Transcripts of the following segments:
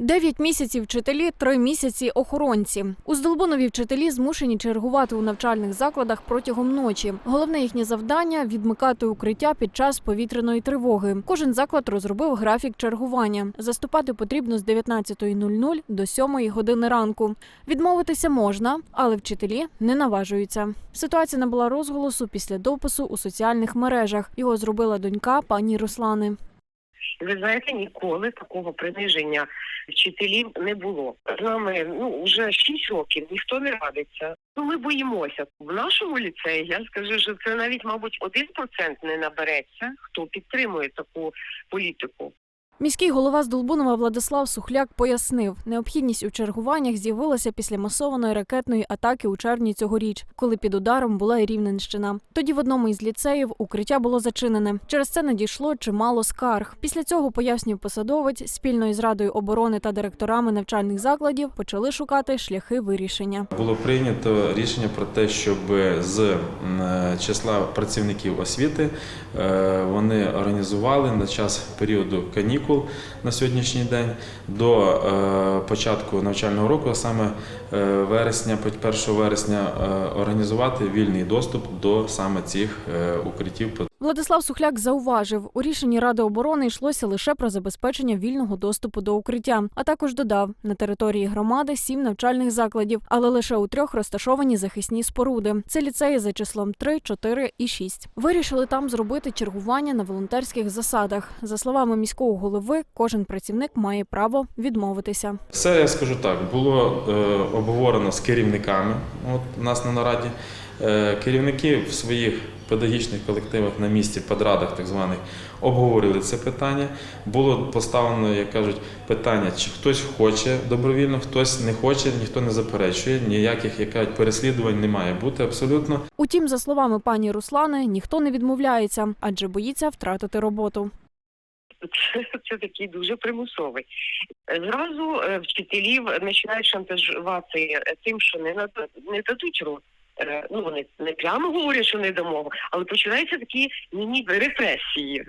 Дев'ять місяців вчителі, три місяці охоронці. У Здолбунові вчителі змушені чергувати у навчальних закладах протягом ночі. Головне їхнє завдання відмикати укриття під час повітряної тривоги. Кожен заклад розробив графік чергування. Заступати потрібно з 19.00 до 7 години ранку. Відмовитися можна, але вчителі не наважуються. Ситуація набула розголосу після допису у соціальних мережах. Його зробила донька пані Руслани. Ви знаєте, ніколи такого приниження вчителів не було. З нами ну вже 6 років ніхто не радиться. Ну ми боїмося. В нашому ліцеї я скажу, що це навіть, мабуть, один процент не набереться, хто підтримує таку політику. Міський голова Здолбунова Владислав Сухляк пояснив, необхідність у чергуваннях з'явилася після масованої ракетної атаки у червні цьогоріч, коли під ударом була і Рівненщина. Тоді в одному із ліцеїв укриття було зачинене. Через це надійшло чимало скарг. Після цього пояснює посадовець спільно із радою оборони та директорами навчальних закладів почали шукати шляхи вирішення. Було прийнято рішення про те, щоб з числа працівників освіти е, вони організували на час періоду канікул на сьогоднішній день до е, початку навчального року, а саме е, вересня, 1 вересня, е, організувати вільний доступ до саме цих укриттів Владислав Сухляк зауважив, у рішенні Ради оборони йшлося лише про забезпечення вільного доступу до укриття, а також додав на території громади сім навчальних закладів, але лише у трьох розташовані захисні споруди. Це ліцеї за числом 3, 4 і 6. Вирішили там зробити чергування на волонтерських засадах. За словами міського голови, кожен працівник має право відмовитися. Все я скажу так, було е, обговорено з керівниками. От нас на нараді. Е, керівники в своїх педагогічних колективах на місці, подрадах так званих, обговорили це питання. Було поставлено, як кажуть, питання, чи хтось хоче добровільно, хтось не хоче, ніхто не заперечує. Ніяких як кажуть, переслідувань не має бути абсолютно. Утім, за словами пані Руслани, ніхто не відмовляється, адже боїться втратити роботу. Це, це такий дуже примусовий. Зразу е, вчителів починають шантажувати тим, що не не дадуть рот. Е, Ну вони не прямо говорять, що не дамо, але починаються такі міні репресії.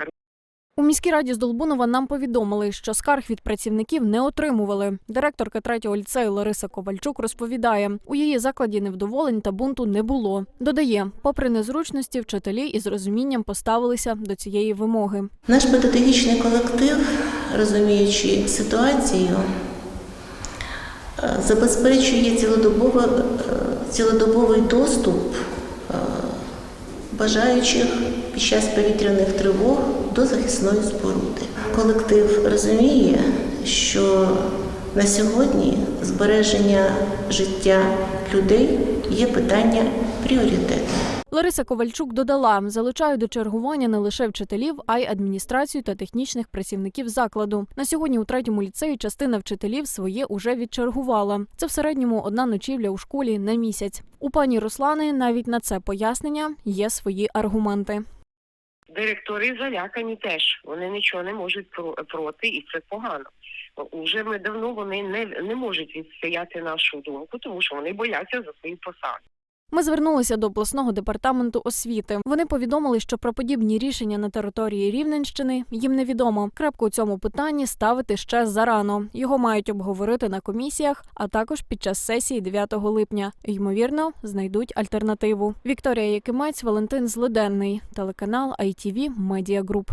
У міській раді з Долбунова нам повідомили, що скарг від працівників не отримували. Директорка третього ліцею Лариса Ковальчук розповідає, у її закладі невдоволень та бунту не було. Додає, попри незручності, вчителі із розумінням поставилися до цієї вимоги. Наш педагогічний колектив, розуміючи ситуацію, забезпечує цілодобово, е, цілодобовий доступ е, бажаючих під час повітряних тривог до захисної споруди. Колектив розуміє, що на сьогодні збереження життя людей є питання пріоритетне. Лариса Ковальчук додала, залучають до чергування не лише вчителів, а й адміністрацію та технічних працівників закладу. На сьогодні у третьому ліцеї частина вчителів своє уже відчергувала. Це в середньому одна ночівля у школі на місяць. У пані Руслани навіть на це пояснення є свої аргументи. Директори залякані теж. Вони нічого не можуть про- проти, і це погано. Уже ми давно вони не, не можуть відстояти нашу думку, тому що вони бояться за свої посади. Ми звернулися до обласного департаменту освіти. Вони повідомили, що про подібні рішення на території Рівненщини їм невідомо. Крапку у цьому питанні ставити ще зарано. Його мають обговорити на комісіях, а також під час сесії 9 липня. Ймовірно, знайдуть альтернативу. Вікторія Якимець, Валентин Злиденний, телеканал ITV Media Group.